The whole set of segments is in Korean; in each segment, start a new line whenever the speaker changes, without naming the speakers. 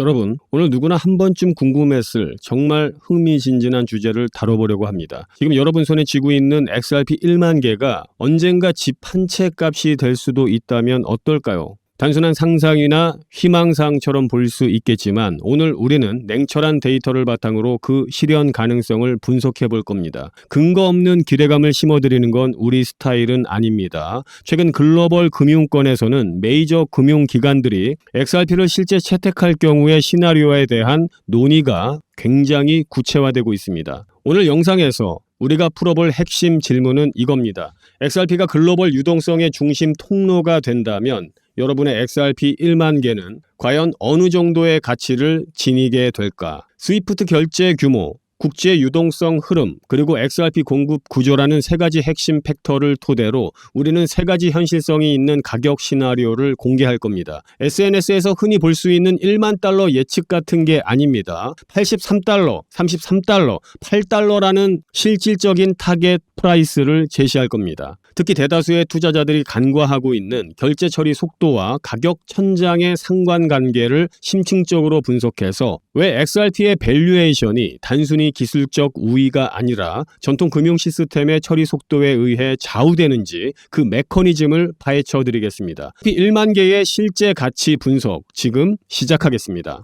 여러분, 오늘 누구나 한 번쯤 궁금했을 정말 흥미진진한 주제를 다뤄보려고 합니다. 지금 여러분 손에 쥐고 있는 XRP 1만 개가 언젠가 집 한 채 값이 될 수도 있다면 어떨까요? 단순한 상상이나 희망사항처럼 볼 수 있겠지만 오늘 우리는 냉철한 데이터를 바탕으로 그 실현 가능성을 분석해 볼 겁니다. 근거 없는 기대감을 심어드리는 건 우리 스타일은 아닙니다. 최근 글로벌 금융권에서는 메이저 금융기관들이 XRP를 실제 채택할 경우의 시나리오에 대한 논의가 굉장히 구체화되고 있습니다. 오늘 영상에서 우리가 풀어볼 핵심 질문은 이겁니다. XRP가 글로벌 유동성의 중심 통로가 된다면 여러분의 XRP 1만 개는 과연 어느 정도의 가치를 지니게 될까? 스위프트 결제 규모, 국제 유동성 흐름, 그리고 XRP 공급 구조라는 세 가지 핵심 팩터를 토대로 우리는 세 가지 현실성이 있는 가격 시나리오를 공개할 겁니다. SNS에서 흔히 볼 수 있는 1만 달러 예측 같은 게 아닙니다. 83달러, 33달러, 8달러라는 실질적인 타겟 프라이스를 제시할 겁니다. 특히 대다수의 투자자들이 간과하고 있는 결제 처리 속도와 가격 천장의 상관관계를 심층적으로 분석해서 왜 XRP의 밸류에이션이 단순히 기술적 우위가 아니라 전통 금융 시스템의 처리 속도에 의해 좌우되는지 그 메커니즘을 파헤쳐 드리겠습니다. 1만 개의 실제 가치 분석 지금 시작하겠습니다.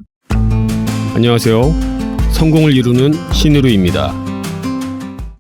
안녕하세요. 성공을 이루는 신으루입니다.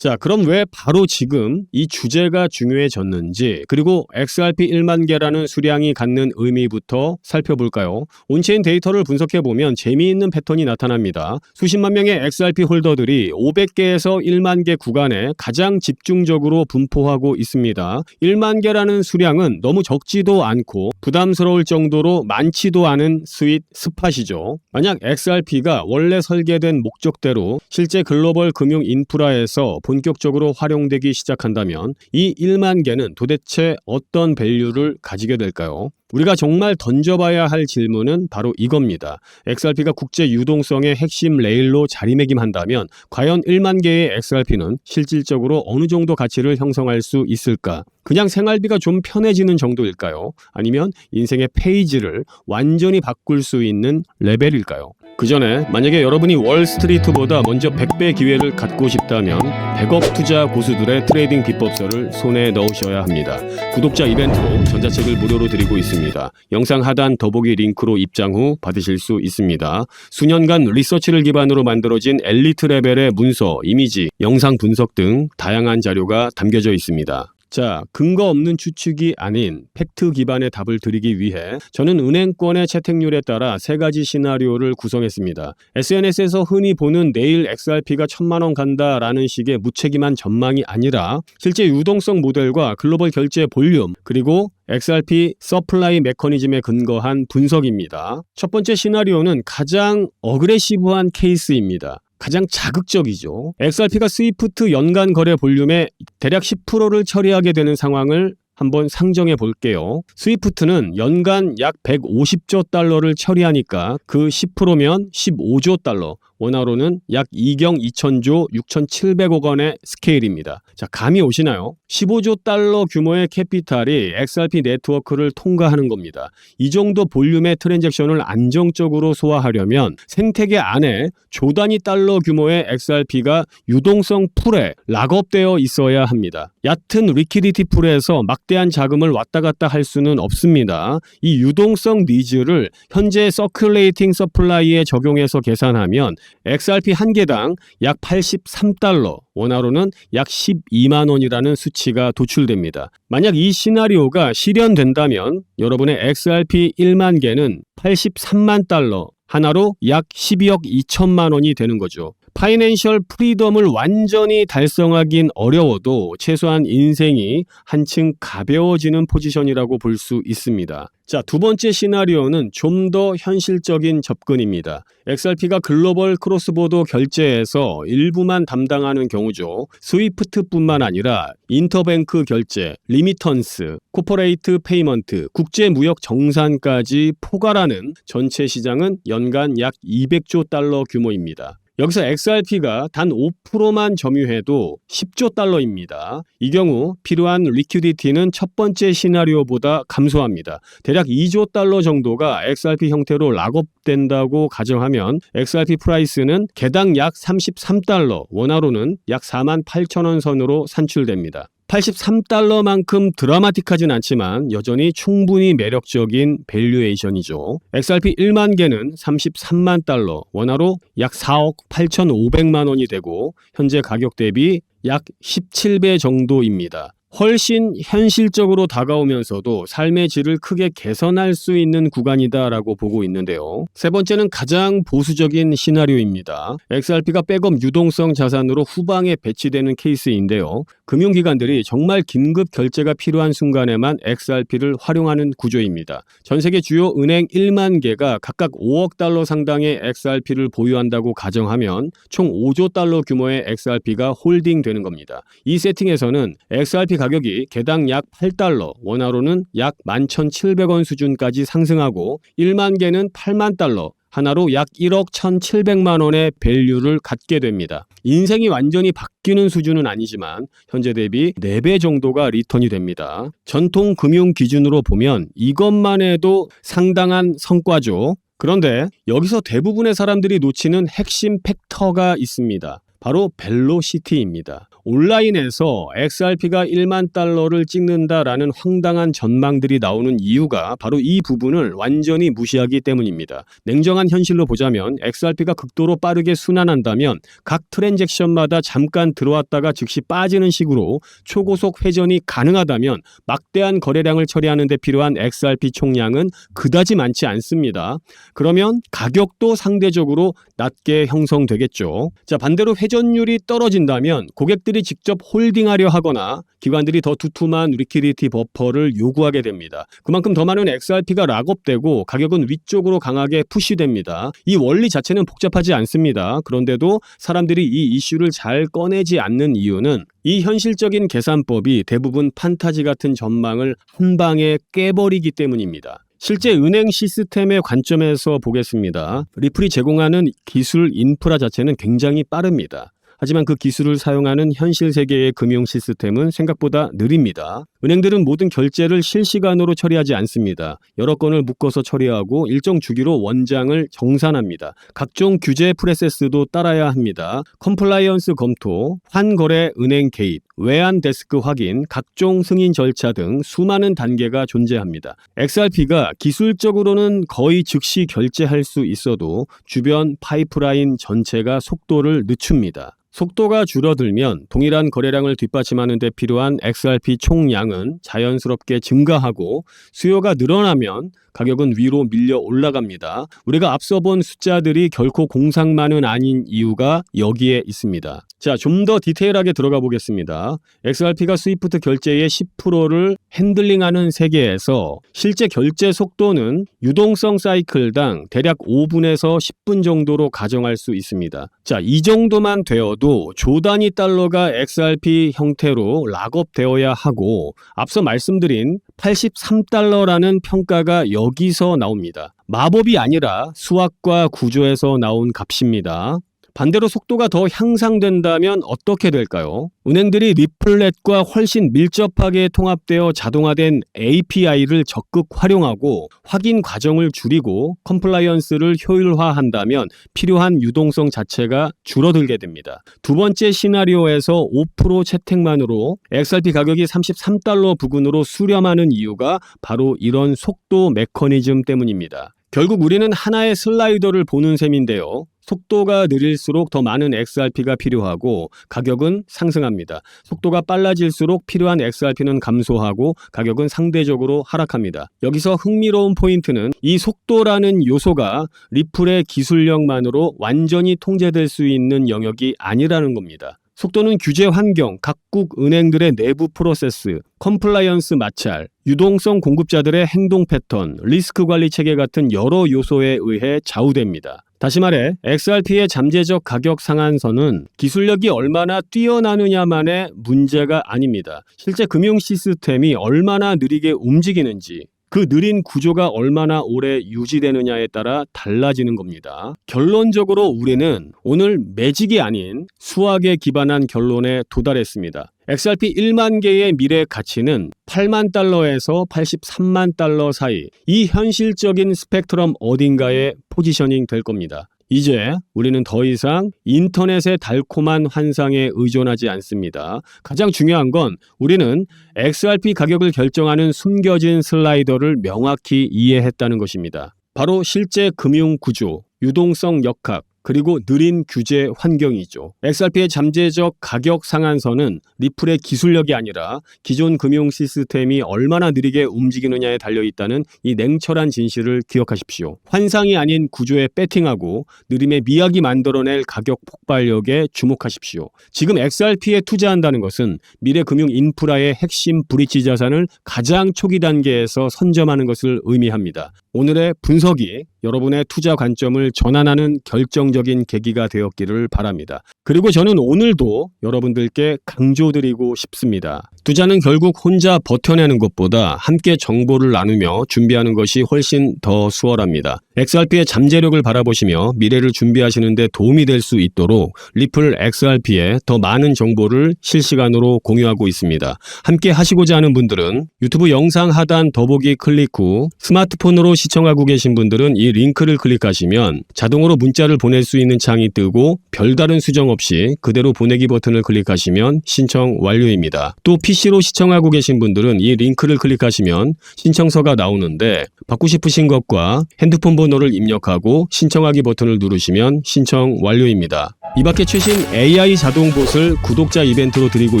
자, 그럼 왜 바로 지금 이 주제가 중요해졌는지, 그리고 XRP 1만 개라는 수량이 갖는 의미부터 살펴볼까요? 온체인 데이터를 분석해보면 재미있는 패턴이 나타납니다. 수십만 명의 XRP 홀더들이 500개에서 1만 개 구간에 가장 집중적으로 분포하고 있습니다. 1만 개라는 수량은 너무 적지도 않고 부담스러울 정도로 많지도 않은 스윗 스팟이죠. 만약 XRP가 원래 설계된 목적대로 실제 글로벌 금융 인프라에서 본격적으로 활용되기 시작한다면 이 1만 개는 도대체 어떤 밸류를 가지게 될까요? 우리가 정말 던져봐야 할 질문은 바로 이겁니다. XRP가 국제 유동성의 핵심 레일로 자리매김한다면 과연 1만 개의 XRP는 실질적으로 어느 정도 가치를 형성할 수 있을까? 그냥 생활비가 좀 편해지는 정도일까요? 아니면 인생의 페이지를 완전히 바꿀 수 있는 레벨일까요? 그 전에 만약에 여러분이 월스트리트보다 먼저 100배 기회를 갖고 싶다면 100억 투자 고수들의 트레이딩 비법서를 손에 넣으셔야 합니다. 구독자 이벤트로 전자책을 무료로 드리고 있습니다. 영상 하단 더보기 링크로 입장 후 받으실 수 있습니다. 수년간 리서치를 기반으로 만들어진 엘리트 레벨의 문서, 이미지, 영상 분석 등 다양한 자료가 담겨져 있습니다. 자, 근거 없는 추측이 아닌 팩트 기반의 답을 드리기 위해 저는 은행권의 채택률에 따라 세 가지 시나리오를 구성했습니다. SNS에서 흔히 보는 내일 XRP가 천만 원 간다라는 식의 무책임한 전망이 아니라 실제 유동성 모델과 글로벌 결제 볼륨 그리고 XRP 서플라이 메커니즘에 근거한 분석입니다. 첫 번째 시나리오는 가장 어그레시브한 케이스입니다. 가장 자극적이죠. XRP가 스위프트 연간 거래 볼륨의 대략 10%를 처리하게 되는 상황을 한번 상정해 볼게요. 스위프트는 연간 약 150조 달러를 처리하니까 그 10%면 15조 달러, 원화로는 약 2경 2천조 6,700억 원의 스케일입니다. 자, 감이 오시나요? 15조 달러 규모의 캐피탈이 XRP 네트워크를 통과하는 겁니다. 이 정도 볼륨의 트랜잭션을 안정적으로 소화하려면 생태계 안에 조 단위 달러 규모의 XRP가 유동성 풀에 락업되어 있어야 합니다. 얕은 리퀴디티 풀에서 막대한 자금을 왔다 갔다 할 수는 없습니다. 이 유동성 니즈를 현재 서큘레이팅 서플라이에 적용해서 계산하면 XRP 한 개당 약 83달러, 원화로는 약 12만 원이라는 수치가 도출됩니다. 만약 이 시나리오가 실현된다면 여러분의 XRP 1만 개는 83만 달러, 하나로 약 12억 2천만 원이 되는 거죠. 파이낸셜 프리덤을 완전히 달성하긴 어려워도 최소한 인생이 한층 가벼워지는 포지션이라고 볼 수 있습니다. 자, 두 번째 시나리오는 좀 더 현실적인 접근입니다. XRP가 글로벌 크로스보더 결제에서 일부만 담당하는 경우죠. 스위프트뿐만 아니라 인터뱅크 결제, 리미턴스, 코퍼레이트 페이먼트, 국제 무역 정산까지 포괄하는 전체 시장은 연간 약 200조 달러 규모입니다. 여기서 XRP가 단 5%만 점유해도 10조 달러입니다. 이 경우 필요한 리퀴디티는 첫 번째 시나리오보다 감소합니다. 대략 2조 달러 정도가 XRP 형태로 락업된다고 가정하면 XRP 프라이스는 개당 약 33달러, 원화로는 약 4만 8천 원 선으로 산출됩니다. 83달러만큼 드라마틱하진 않지만 여전히 충분히 매력적인 밸류에이션이죠. XRP 1만 개는 33만 달러, 원화로 약 4억 8,500만 원이 되고 현재 가격 대비 약 17배 정도입니다. 훨씬 현실적으로 다가오면서도 삶의 질을 크게 개선할 수 있는 구간이다라고 보고 있는데요. 세 번째는 가장 보수적인 시나리오입니다. XRP가 백업 유동성 자산으로 후방에 배치되는 케이스인데요. 금융기관들이 정말 긴급 결제가 필요한 순간에만 XRP를 활용하는 구조입니다. 전 세계 주요 은행 1만 개가 각각 5억 달러 상당의 XRP를 보유한다고 가정하면 총 5조 달러 규모의 XRP가 홀딩되는 겁니다. 이 세팅에서는 XRP 가격이 개당 약 8달러, 원화로는 약 11,700원 수준까지 상승하고 1만 개는 8만 달러, 하나로 약 1억 1,700만 원의 밸류를 갖게 됩니다. 인생이 완전히 바뀌는 수준은 아니지만 현재 대비 4배 정도가 리턴이 됩니다. 전통 금융 기준으로 보면 이것만 해도 상당한 성과죠. 그런데 여기서 대부분의 사람들이 놓치는 핵심 팩터가 있습니다. 바로 벨로시티입니다. 온라인에서 XRP가 1만 달러를 찍는다라는 황당한 전망들이 나오는 이유가 바로 이 부분을 완전히 무시하기 때문입니다. 냉정한 현실로 보자면 XRP가 극도로 빠르게 순환한다면 각 트랜잭션마다 잠깐 들어왔다가 즉시 빠지는 식으로 초고속 회전이 가능하다면 막대한 거래량을 처리하는 데 필요한 XRP 총량은 그다지 많지 않습니다. 그러면 가격도 상대적으로 낮게 형성되겠죠. 자, 반대로 회전율이 떨어진다면 고객들 이 직접 홀딩하려 하거나 기관들이 더 두툼한 리퀴디티 버퍼를 요구하게 됩니다. 그만큼 더 많은 XRP가 락업되고 가격은 위쪽으로 강하게 푸시됩니다. 이 원리 자체는 복잡하지 않습니다. 그런데도 사람들이 이 이슈를 잘 꺼내지 않는 이유는 이 현실적인 계산법이 대부분 판타지 같은 전망을 한 방에 깨버리기 때문입니다. 실제 은행 시스템의 관점에서 보겠습니다. 리플이 제공하는 기술 인프라 자체는 굉장히 빠릅니다. 하지만 그 기술을 사용하는 현실 세계의 금융 시스템은 생각보다 느립니다. 은행들은 모든 결제를 실시간으로 처리하지 않습니다. 여러 건을 묶어서 처리하고 일정 주기로 원장을 정산합니다. 각종 규제 프로세스도 따라야 합니다. 컴플라이언스 검토, 환거래 은행 개입, 외환 데스크 확인, 각종 승인 절차 등 수많은 단계가 존재합니다. XRP가 기술적으로는 거의 즉시 결제할 수 있어도 주변 파이프라인 전체가 속도를 늦춥니다. 속도가 줄어들면 동일한 거래량을 뒷받침하는 데 필요한 XRP 총량은 자연스럽게 증가하고 수요가 늘어나면 가격은 위로 밀려 올라갑니다. 우리가 앞서 본 숫자들이 결코 공상만은 아닌 이유가 여기에 있습니다. 자, 좀 더 디테일하게 들어가 보겠습니다. XRP가 스위프트 결제의 10%를 핸들링하는 세계에서 실제 결제 속도는 유동성 사이클당 대략 5분에서 10분 정도로 가정할 수 있습니다. 자, 이 정도만 되어도 조 단위 달러가 XRP 형태로 락업되어야 하고 앞서 말씀드린 83달러라는 평가가 여기서 나옵니다. 마법이 아니라 수학과 구조에서 나온 값입니다. 반대로 속도가 더 향상된다면 어떻게 될까요? 은행들이 리플렛과 훨씬 밀접하게 통합되어 자동화된 API를 적극 활용하고 확인 과정을 줄이고 컴플라이언스를 효율화한다면 필요한 유동성 자체가 줄어들게 됩니다. 두 번째 시나리오에서 5% 채택만으로 XRP 가격이 33달러 부근으로 수렴하는 이유가 바로 이런 속도 메커니즘 때문입니다. 결국 우리는 하나의 슬라이더를 보는 셈인데요. 속도가 느릴수록 더 많은 XRP가 필요하고 가격은 상승합니다. 속도가 빨라질수록 필요한 XRP는 감소하고 가격은 상대적으로 하락합니다. 여기서 흥미로운 포인트는 이 속도라는 요소가 리플의 기술력만으로 완전히 통제될 수 있는 영역이 아니라는 겁니다. 속도는 규제 환경, 각국 은행들의 내부 프로세스, 컴플라이언스 마찰, 유동성 공급자들의 행동 패턴, 리스크 관리 체계 같은 여러 요소에 의해 좌우됩니다. 다시 말해 XRP의 잠재적 가격 상한선은 기술력이 얼마나 뛰어나느냐만의 문제가 아닙니다. 실제 금융 시스템이 얼마나 느리게 움직이는지 그 느린 구조가 얼마나 오래 유지되느냐에 따라 달라지는 겁니다. 결론적으로 우리는 오늘 매직이 아닌 수학에 기반한 결론에 도달했습니다. XRP 1만 개의 미래 가치는 8만 달러에서 83만 달러 사이 이 현실적인 스펙트럼 어딘가에 포지셔닝 될 겁니다. 이제 우리는 더 이상 인터넷의 달콤한 환상에 의존하지 않습니다. 가장 중요한 건 우리는 XRP 가격을 결정하는 숨겨진 슬라이더를 명확히 이해했다는 것입니다. 바로 실제 금융 구조, 유동성 역학, 그리고 느린 규제 환경이죠. XRP의 잠재적 가격 상한선은 리플의 기술력이 아니라 기존 금융 시스템이 얼마나 느리게 움직이느냐에 달려 있다는 이 냉철한 진실을 기억하십시오. 환상이 아닌 구조에 배팅하고 느림의 미학이 만들어낼 가격 폭발력에 주목하십시오. 지금 XRP에 투자한다는 것은 미래 금융 인프라의 핵심 브릿지 자산을 가장 초기 단계에서 선점하는 것을 의미합니다. 오늘의 분석이 여러분의 투자 관점을 전환하는 결정적인 계기가 되었기를 바랍니다. 그리고 저는 오늘도 여러분들께 강조드리고 싶습니다. 투자는 결국 혼자 버텨내는 것보다 함께 정보를 나누며 준비하는 것이 훨씬 더 수월합니다. XRP의 잠재력을 바라보시며 미래를 준비하시는 데 도움이 될 수 있도록 리플 XRP에 더 많은 정보를 실시간으로 공유하고 있습니다. 함께 하시고자 하는 분들은 유튜브 영상 하단 더보기 클릭 후 스마트폰으로 시청하고 계신 분들은 이 링크를 클릭하시면 자동으로 문자를 보낼 수 있는 창이 뜨고 별다른 수정 없이 그대로 보내기 버튼을 클릭하시면 신청 완료입니다. 또 PC로 시청하고 계신 분들은 이 링크를 클릭하시면 신청서가 나오는데 받고 싶으신 것과 핸드폰 번호를 입력하고 신청하기 버튼을 누르시면 신청 완료입니다. 이 밖에 최신 AI 자동봇을 구독자 이벤트로 드리고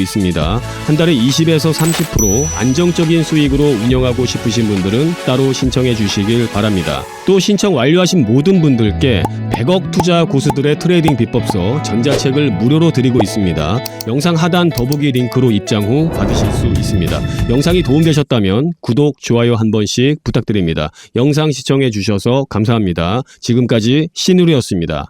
있습니다. 한 달에 20에서 30% 안정적인 수익으로 운영하고 싶으신 분들은 따로 신청해 주시길 바랍니다. 또 신청 완료하신 모든 분들께 100억 투자 고수들의 트레이딩 비법서 전자책을 무료로 드리고 있습니다. 영상 하단 더보기 링크로 입장 후 받으실 수 있습니다. 영상이 도움되셨다면 구독, 좋아요 한 번씩 부탁드립니다. 영상 시청해 주셔서 감사합니다. 지금까지 신우리였습니다.